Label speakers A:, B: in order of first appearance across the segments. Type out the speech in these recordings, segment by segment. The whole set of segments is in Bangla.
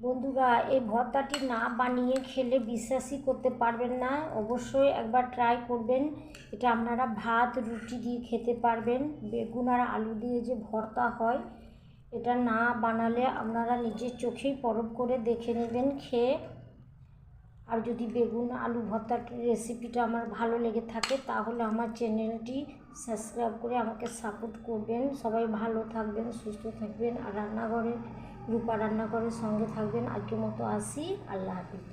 A: বন্ধুরা, এই ভর্তাটি না বানিয়ে খেলে বিশ্বাসই করতে পারবেন না। অবশ্যই একবার ট্রাই করবেন। এটা আপনারা ভাত, রুটি দিয়ে খেতে পারবেন। বেগুন আর আলু দিয়ে যে ভর্তা হয়, এটা না বানালে আপনারা নিজের চোখেই পরখ করে দেখে নেবেন, খেয়ে। আর যদি বেগুন, আলু ভর্তার রেসিপিটা আমার ভালো লেগে থাকে, তাহলে আমার চ্যানেলটি সাবস্ক্রাইব করে আমাকে সাপোর্ট করবেন। সবাই ভালো থাকবেন, সুস্থ থাকবেন। আর রান্নাঘরে রূপা রান্নাঘরের সঙ্গে থাকবেন। আজকের মতো আসি। আল্লাহ হাফিজ।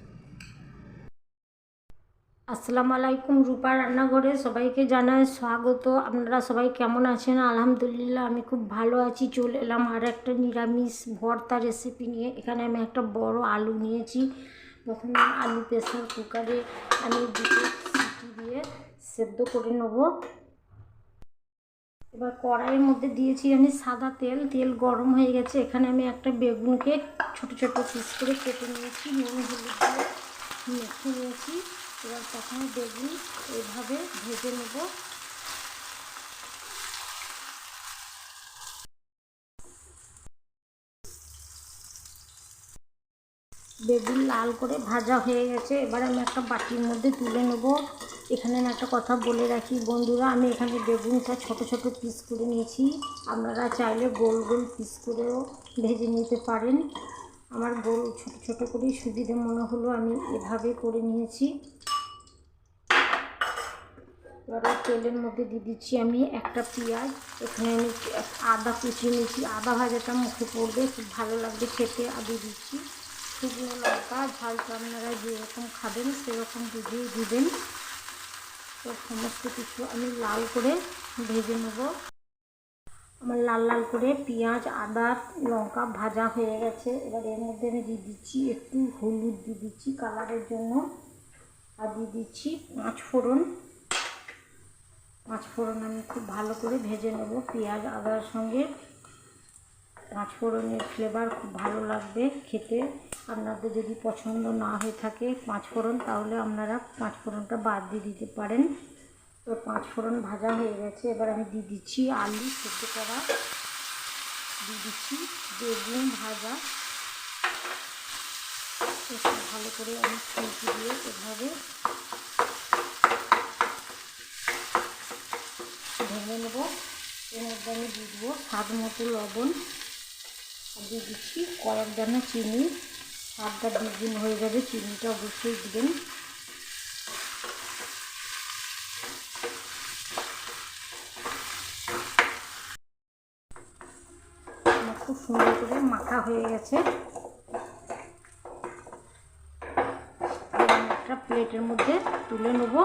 A: আসসালামু আলাইকুম রূপা রান্নাঘরে সবাইকে জানাই স্বাগত। আপনারা সবাই কেমন আছেন? আলহামদুলিল্লাহ, আমি খুব ভালো আছি। চলে এলাম আর একটা নিরামিষ ভর্তা রেসিপি নিয়ে। এখানে আমি একটা বড় আলু নিয়েছি। প্রথমে আলু প্রেসার কুকারে আমি দুটো সিটি দিয়ে সেদ্ধ করে নেব। এবার কড়াইয়ের মধ্যে দিয়েছি আমি সাদা তেল তেল গরম হয়ে গেছে। এখানে আমি একটা বেগুনকে ছোট ছোট পিস করে কেটে নিয়েছি, নুন, হলুদ দিয়ে মেখে নিয়েছি। এবার প্রথমে বেগুন এভাবে ভেজে নেব। বেগুন লাল করে ভাজা হয়ে গেছে। এবার আমি একটা বাটির মধ্যে তুলে নেব। এখানে আমি একটা কথা বলে রাখি। বন্ধুরা, আমি এখানে বেগুনটা ছোট ছোট পিস করে নিয়েছি। আপনারা চাইলে গোল গোল পিস করেও ভেজে নিতে পারেন। আমার গোল ছোট ছোট করেই সুবিধে মনে হলো, আমি এভাবে করে নিয়েছি। এবার তেলের মধ্যে দিয়ে দিচ্ছি আমি একটা পেঁয়াজ। এখানে আমি আদা কুচিয়ে নিয়েছি। আদা ভাজাটা মুখে পড়বে, খুব ভালো লাগবে খেতে। আদু দিচ্ছি শুকনো লঙ্কা। ঝালটা আপনারা যেরকম খাবেন, সেরকম বুঝিয়ে দিবেন। তো সমস্ত কিছু আমি লাল করে ভেজে নেব। আমার লাল লাল করে পেঁয়াজ, আদা, লঙ্কা ভাজা হয়ে গেছে। এবার এর মধ্যে আমি দিয়ে দিচ্ছি একটু হলুদ, দিয়ে দিচ্ছি কালারের জন্য। আর দিয়ে দিচ্ছি পাঁচ ফোড়ন। পাঁচ ফোড়ন আমি খুব ভালো করে ভেজে নেব পেঁয়াজ, আদার সঙ্গে। পাঁচ ফোড়নের ফ্লেভার খুব ভালো লাগবে খেতে। আপনাদের যদি পছন্দ না হয়ে থাকে পাঁচ ফোড়ন, তাহলে আপনারা পাঁচ ফোড়নটা বাদ দিয়ে দিতে পারেন। তো পাঁচ ফোড়ন ভাজা হয়ে গেছে। এবার আমি দিয়ে দিচ্ছি আলু সেদ্ধ করা। দিয়ে দিচ্ছি বেগুন ভাজা। ভালো করে আমি ফুলকি দিয়ে এভাবে ভেঙে নেব। এর মধ্যে আমি দিয়ে দেবো স্বাদ মতো লবণ। দিয়ে দিচ্ছি। কয়েক দানা চিনি। স্বাদটা দ্বিগুণ হয়ে যাবে, চিনিটা অবশ্যই দিবেন। খুব সুন্দর করে মাখা হয়ে গেছে। একটা প্লেটের মধ্যে তুলে নেব।